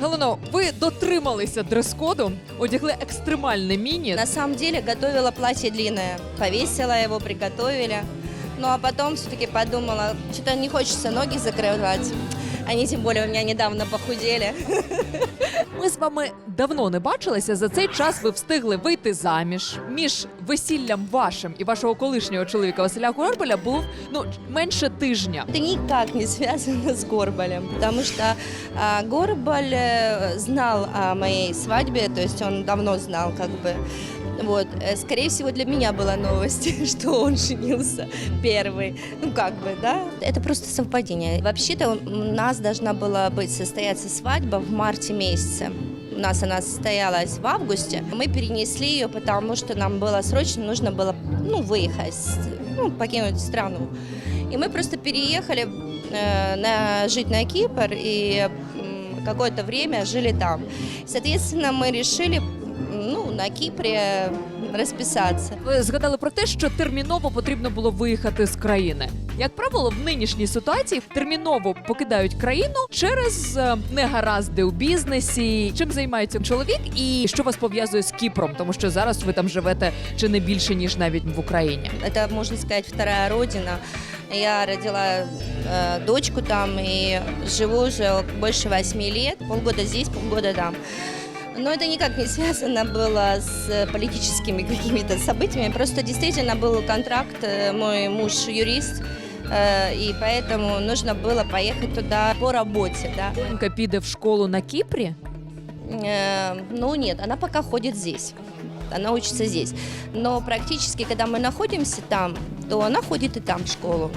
Галино, ви дотрималися дрес-коду, одягли екстремальне міні. На самом деле готовила платье длинное, повесила его, приготовили. Ну а потом все-таки подумала, что-то не хочется ноги закрывать. Они тем более у меня недавно похудели. Ми з вами давно не бачилися. За цей час ви встигли вийти заміж. Між весіллям вашим і вашого колишнього чоловіка Василя Горбаля було ну менше тижня. Это никак не связано с Горбалем, потому что а, Горбаль э, знал о моей свадьбе, то есть он давно знал, как бы. Вот, э, скорее всего, для меня была новость, что он женился первый. Ну, как бы, да. Это просто совпадение. Вообще-то у нас должна была быть состояться свадьба в марте месяце. У нас она состоялась в августе. Мы перенесли ее, потому что нам было срочно нужно было ну, выехать, ну, покинуть страну. И мы просто переехали э, на, жить на Кипр и какое-то время жили там. Соответственно, мы решили ну, на Кипре расписаться. Ви згадали про те, що терміново потрібно було виїхати з країни. Як правило, в нинішній ситуації терміново покидають країну через е, негаразди у бізнесі. Чим займається чоловік, і що вас пов'язує з Кіпром, тому що зараз ви там живете чи не більше ніж навіть в Україні. Это, можно сказать, вторая родина. Я родила э, дочку там и живу уже больше восьми лет. Полгода здесь, полгода там. Но это никак не связано было с политическими какими-то событиями. Просто действительно был контракт, э, мой муж юрист, э, и поэтому нужно было поехать туда по работе, да. Донька піде в школу на Кіпрі. Э, ну нет, она пока ходит здесь. Она учится здесь. Но практически, когда мы находимся там, то она ходит и там в школу.